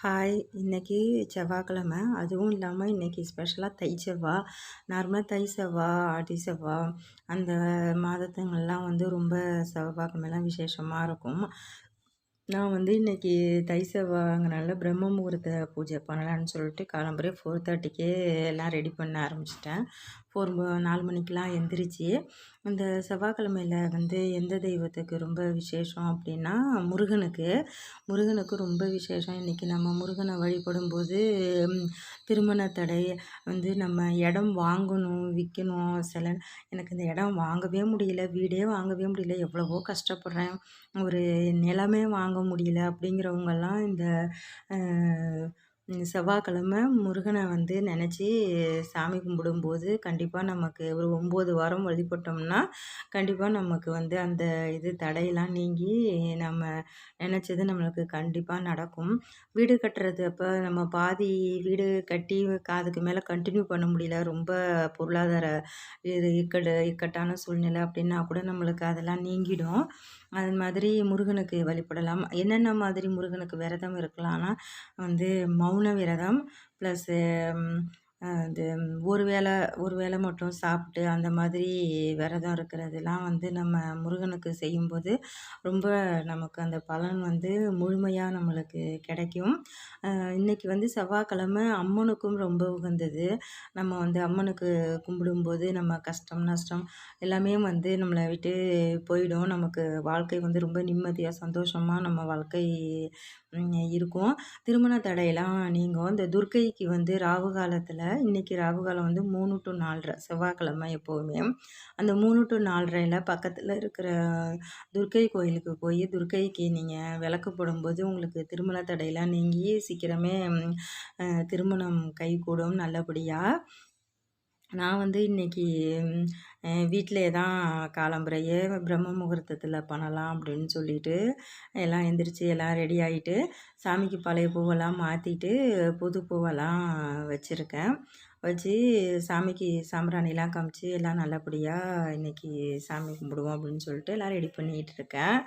Hi. இன்றைக்கி செவ்வாய்க்கிழமை. அதுவும் இல்லாமல் இன்னைக்கு ஸ்பெஷலாக தை செவ்வாய் நார்மலாக தை செவ்வாய் ஆடி செவ்வாய் அந்த மாதத்துங்கள்லாம் வந்து ரொம்ப செவ்வாய்க்கிழமைலாம் விசேஷமாக இருக்கும். நான் வந்து இன்றைக்கி தை செவ்வாய்ங்கனால பிரம்ம முகூர்த்த பூஜை பண்ணலான்னு சொல்லிட்டு காலம்பரே ஃபோர் தேர்ட்டிக்கே எல்லாம் ரெடி பண்ண ஆரம்பிச்சிட்டேன். ஃபோர் நாலு மணிக்கெலாம் எந்திரிச்சு இந்த செவ்வாய்க்கிழமையில் வந்து எந்த தெய்வத்துக்கு ரொம்ப விசேஷம் அப்படின்னா முருகனுக்கு. முருகனுக்கு ரொம்ப விசேஷம். இன்றைக்கி நம்ம முருகனை வழிபடும்போது திருமண தடை வந்து நம்ம இடம் வாங்கணும் விற்கணும் சில எனக்கு இந்த இடம் வாங்கவே முடியல வீடே வாங்கவே முடியல எவ்வளவோ கஷ்டப்படுறேன். ஒரு நிலமே வாங்க முடியல அப்படிங்கிறவங்கெல்லாம் இந்த செவ்வாய்க்கிழம முருகனை வந்து நினச்சி சாமி கும்பிடும்போது கண்டிப்பாக நமக்கு ஒரு ஒம்பது வாரம் வழிபட்டோம்னா கண்டிப்பாக நமக்கு வந்து அந்த இது தடையெல்லாம் நீங்கி நம்ம நினச்சது நம்மளுக்கு கண்டிப்பாக நடக்கும். வீடு கட்டுறது அப்போ நம்ம பாதி வீடு கட்டி அதுக்கு மேலே கண்டினியூ பண்ண முடியல. ரொம்ப பொருளாதார இது இக்கட்டு இக்கட்டான சூழ்நிலை அப்படின்னா கூட நம்மளுக்கு அதெல்லாம் நீங்கிடும். அது மாதிரி முருகனுக்கு வழிபடலாம். என்னென்ன மாதிரி முருகனுக்கு விரதம் இருக்கலாம்னா வந்து மௌன விரதம் ப்ளஸ்ஸு அது ஒரு வேளை ஒரு வேளை மட்டும் சாப்பிட்டு அந்த மாதிரி விரதம் இருக்கிறதெல்லாம் வந்து நம்ம முருகனுக்கு செய்யும்போது ரொம்ப நமக்கு அந்த பலன் வந்து முழுமையாக நம்மளுக்கு கிடைக்கும். இன்றைக்கி வந்து செவ்வாய்க்கிழமை அம்மனுக்கும் ரொம்ப உகந்தது. நம்ம வந்து அம்மனுக்கு கும்பிடும்போது நம்ம கஷ்டம் நஷ்டம் எல்லாமே வந்து நம்மளை விட்டு போயிடும். நமக்கு வாழ்க்கை வந்து ரொம்ப நிம்மதியாக சந்தோஷமாக நம்ம வாழ்க்கை இருக்கும். திருமண தடையெல்லாம் நீங்கும். இந்த துர்க்கைக்கு வந்து ராகு காலத்தில் இன்றைக்கி ராகு காலம் வந்து மூணு டு நாலரை செவ்வாய்க்கிழமை எப்போவுமே. அந்த மூணு டு நாலரையில் பக்கத்தில் இருக்கிற துர்க்கை கோயிலுக்கு போய் துர்க்கைக்கு நீங்கள் விளக்கு போடும்போது உங்களுக்கு திருமண தடையெல்லாம் நீங்கி சீக்கிரமே திருமணம் கைகூடும் நல்லபடியாக நான் வந்து இன்றைக்கி வீட்டிலே தான் காலம்பறையே பிரம்ம முகூர்த்தத்தில் பண்ணலாம் அப்படின்னு சொல்லிட்டு எல்லாம் எந்திரிச்சு எல்லாம் ரெடி ஆகிட்டு சாமிக்கு பழைய பூவெல்லாம் மாற்றிட்டு புது பூவெல்லாம் வச்சுருக்கேன். வச்சு சாமிக்கு சாம்பிராணிலாம் காமிச்சு எல்லாம் நல்லபடியாக இன்றைக்கி சாமி கும்பிடுவோம் அப்படின்னு சொல்லிட்டு எல்லாம் ரெடி பண்ணிகிட்டு இருக்கேன்.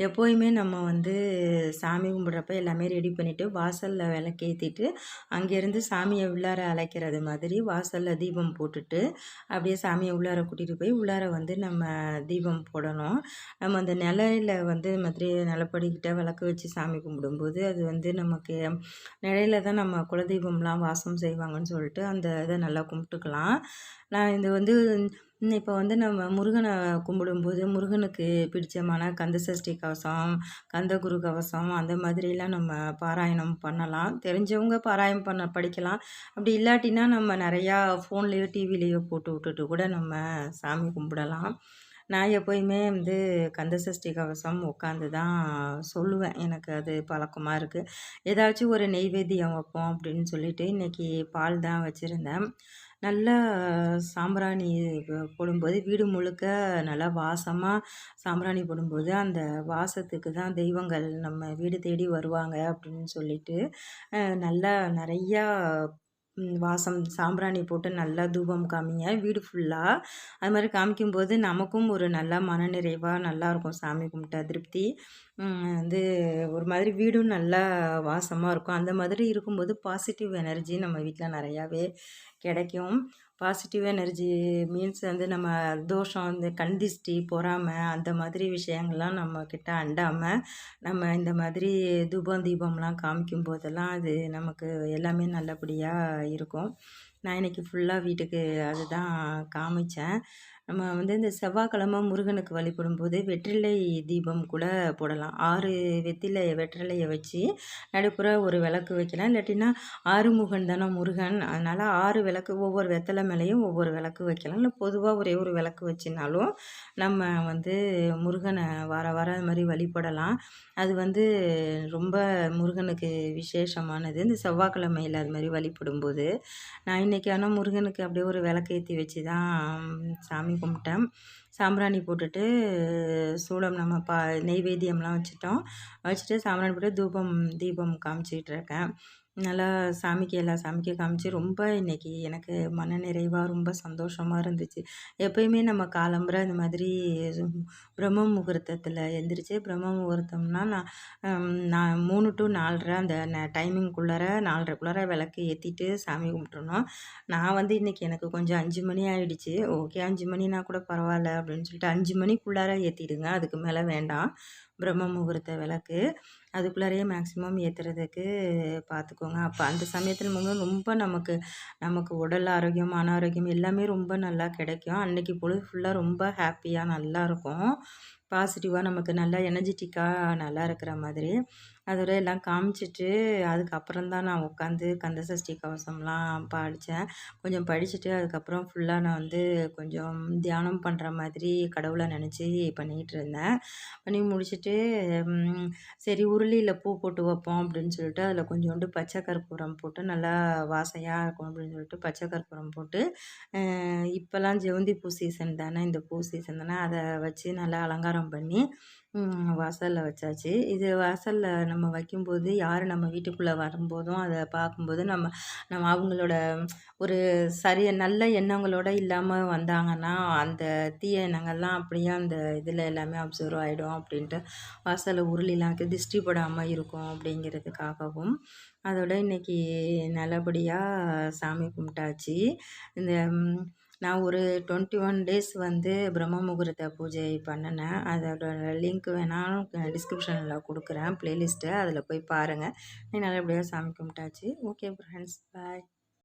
எப்போயுமே நம்ம வந்து சாமி கும்பிட்றப்ப எல்லாமே ரெடி பண்ணிவிட்டு வாசலில் விளக்கேற்றிட்டு அங்கேருந்து சாமியை உள்ளார அழைக்கிறது மாதிரி வாசலில் தீபம் போட்டுட்டு அப்படியே சாமியை உள்ளார கூட்டிகிட்டு போய் உள்ளார வந்து நம்ம தீபம் போடணும். நம்ம அந்த நிலையில் வந்து மாதிரி நிலப்படிக்கிட்ட விளக்கு வச்சு சாமி கும்பிடும்போது அது வந்து நமக்கு நிலையில தான் நம்ம குலதெய்வம்லாம் வாசம் செய்வாங்கன்னு சொல்லிட்டு அந்த இதை நல்லா கும்பிட்டுக்கலாம். நான் இது வந்து இப்போ வந்து நம்ம முருகனை கும்பிடும்போது முருகனுக்கு பிடிச்சமான கந்த சஷ்டி கவசம் கந்த குரு கவசம் அந்த மாதிரிலாம் நம்ம பாராயணம் பண்ணலாம். தெரிஞ்சவங்க பாராயணம் பண்ண படிக்கலாம். அப்படி இல்லாட்டினா நம்ம நிறையா ஃபோன்லேயோ டிவிலேயோ போட்டு விட்டுட்டு கூட நம்ம சாமி கும்பிடலாம். நான் எப்போயுமே வந்து கந்த சஷ்டி கவசம் உட்காந்து தான் சொல்லுவேன். எனக்கு அது பழக்கமாக இருக்குது ஏதாச்சும் ஒரு நெய்வேத்தியம் வைப்போம் அப்படின்னு சொல்லிட்டு இன்றைக்கி பால் தான் வச்சுருந்தேன். நல்லா சாம்பிராணி போடும்போது வீடு முழுக்க நல்லா வாசமாக சாம்பிராணி போடும்போது அந்த வாசத்துக்கு தான் தெய்வங்கள் நம்ம வீடு தேடி வருவாங்க அப்படின்னு சொல்லிட்டு நல்லா நிறையா வாசம் சாம்பிராணி போட்டு நல்லா தூபம் காமிங்க. வீடு ஃபுல்லாக அது மாதிரி காமிக்கும்போது நமக்கும் ஒரு நல்லா மனநிறைவாக நல்லாயிருக்கும் சாமி கும்பிட்டா திருப்தி. வந்து ஒரு மாதிரி வீடும் நல்லா வாசமாக இருக்கும். அந்த மாதிரி இருக்கும்போது பாசிட்டிவ் எனர்ஜி நம்ம வீட்டில் நிறையாவே கிடைக்கும். பாசிட்டிவ் எனர்ஜி மீன்ஸ் வந்து நம்ம தோஷம் இந்த கண்திஷ்டி பொறாமை அந்த மாதிரி விஷயங்கள்லாம் நம்மக்கிட்ட அண்டாமல் நம்ம இந்த மாதிரி தூபம் தீபம்லாம் காமிக்கும் போதெல்லாம் அது நமக்கு எல்லாமே நல்லபடியாக இருக்கும். நான் இன்றைக்கி ஃபுல்லாக வீட்டுக்கு அதுதான் காமிச்சேன். நம்ம வந்து இந்த செவ்வாய்க்கிழமை முருகனுக்கு வழிபடும் போது வெற்றிலை தீபம் கூட போடலாம். ஆறு வெற்றிலை வெற்றிலையை வச்சு நடுப்புற ஒரு விளக்கு வைக்கலாம். இல்லாட்டினா ஆறுமுகன் தானே முருகன். அதனால் ஆறு விளக்கு ஒவ்வொரு வெத்தலை மேலேயும் ஒவ்வொரு விளக்கு வைக்கலாம். இல்லை பொதுவாக ஒரே ஒரு விளக்கு வச்சுனாலும் நம்ம வந்து முருகனை வார வாரம் அது மாதிரி வழிபடலாம். அது வந்து ரொம்ப முருகனுக்கு விசேஷமானது. இந்த செவ்வாய்க்கிழமையில் அது மாதிரி வழிபடும்போது நான் இன்றைக்கி ஆனால் முருகனுக்கு அப்படியே ஒரு விளக்கேற்றி வச்சு தான் சாமி கும்பிட்டேன். சாம்பிராணி போட்டுட்டு சூடம் நம்ம பா நெய்வேத்தியம்லாம் வச்சுட்டோம். வச்சுட்டு சாம்பிராணி போட்டு தூபம் தீபம் காமிச்சிக்கிட்டு இருக்கேன். நல்லா சாமிக்கு எல்லா சாமிக்கும் காமிச்சு ரொம்ப இன்றைக்கி எனக்கு மன நிறைவாக ரொம்ப சந்தோஷமாக இருந்துச்சு. எப்பயுமே நம்ம காலம்புரை இந்த மாதிரி பிரம்ம முகூர்த்தத்தில் எந்திரிச்சு பிரம்ம முகூர்த்தம்னா நான் நான் மூணு டு நாலரை அந்த ந டைமிங்குள்ளார 4:30க்குள்ளார விளக்கு ஏற்றிட்டு சாமி கும்பிட்டுருணும் நான் வந்து இன்றைக்கி எனக்கு கொஞ்சம் அஞ்சு மணி ஆகிடுச்சு ஓகே அஞ்சு மணினா கூட பரவாயில்ல அப்படின்னு சொல்லிட்டு அஞ்சு மணிக்குள்ளார ஏற்றிடுங்க அதுக்கு மேலே வேண்டாம். பிரம்ம முகூர்த்த விளக்கு. அதுக்குள்ளாரையே மேக்ஸிமம் ஏத்துறதுக்கு பார்த்துக்கோங்க. அப்போ அந்த சமயத்தில் ரொம்ப நமக்கு நமக்கு உடல் ஆரோக்கியம், மன ஆரோக்கியம் எல்லாமே ரொம்ப நல்லா கிடைக்கும். அன்றைக்கி பொழுது ஃபுல்லாக ரொம்ப ஹாப்பியாக நல்லாயிருக்கும் பாசிட்டிவாக நமக்கு நல்லா எனர்ஜிட்டிக்காக நல்லா இருக்கிற மாதிரி. அதோட எல்லாம் காமிச்சிட்டு அதுக்கப்புறம் தான் நான் உட்காந்து கந்த சஷ்டி கவசம்லாம் படித்தேன் கொஞ்சம் படிச்சுட்டு அதுக்கப்புறம் ஃபுல்லாக நான் வந்து கொஞ்சம் தியானம் பண்ணுற மாதிரி கடவுளை நினச்சி பண்ணிக்கிட்டு இருந்தேன். பண்ணி முடிச்சுட்டு சரி உருளியில் பூ போட்டு வைப்போம் அப்படின்னு சொல்லிட்டு, அதில் கொஞ்சோண்டு பச்சை கற்பூரம் போட்டு நல்லா வாசையாக இருக்கும் அப்படின்னு சொல்லிட்டு பச்சை கற்பூரம் போட்டு, இப்போல்லாம் ஜெவந்தி பூ சீசன் தானே, இந்த பூ சீசன் தானே, அதை வச்சு நல்லா அலங்காரம் பண்ணி வாசலில் வச்சாச்சு. இது வாசலில் நம்ம வைக்கும்போது, யார் நம்ம வீட்டுக்குள்ளே வரும்போதும், அதை பார்க்கும்போது நம்ம நம்ம அவங்களோட ஒரு சரிய நல்ல எண்ணங்களோட இல்லாமல் வந்தாங்கன்னா, அந்த தீய எண்ணங்கள்லாம் அப்படியே அந்த இதில் எல்லாமே அப்சர்வ் ஆகிடும் அப்படின்ட்டு, வாசலில் உருளிலாம் திருஷ்டி படாமல் இருக்கும் அப்படிங்கிறதுக்காகவும், அதோட இன்னைக்கு நல்லபடியாக சாமி கும்பிட்டாச்சு. இந்த நான் ஒரு 21 டேஸ் வந்து பிரம்ம முகூர்த்த பூஜை பண்ணினேன் அதோட லிங்க் வேணாலும் டிஸ்கிரிப்ஷனில் கொடுக்குறேன் ப்ளேலிஸ்ட்டு அதில் போய் பாருங்கள் நல்லபடியாக சாமி கும்பிட்டாச்சு. Okay friends bye.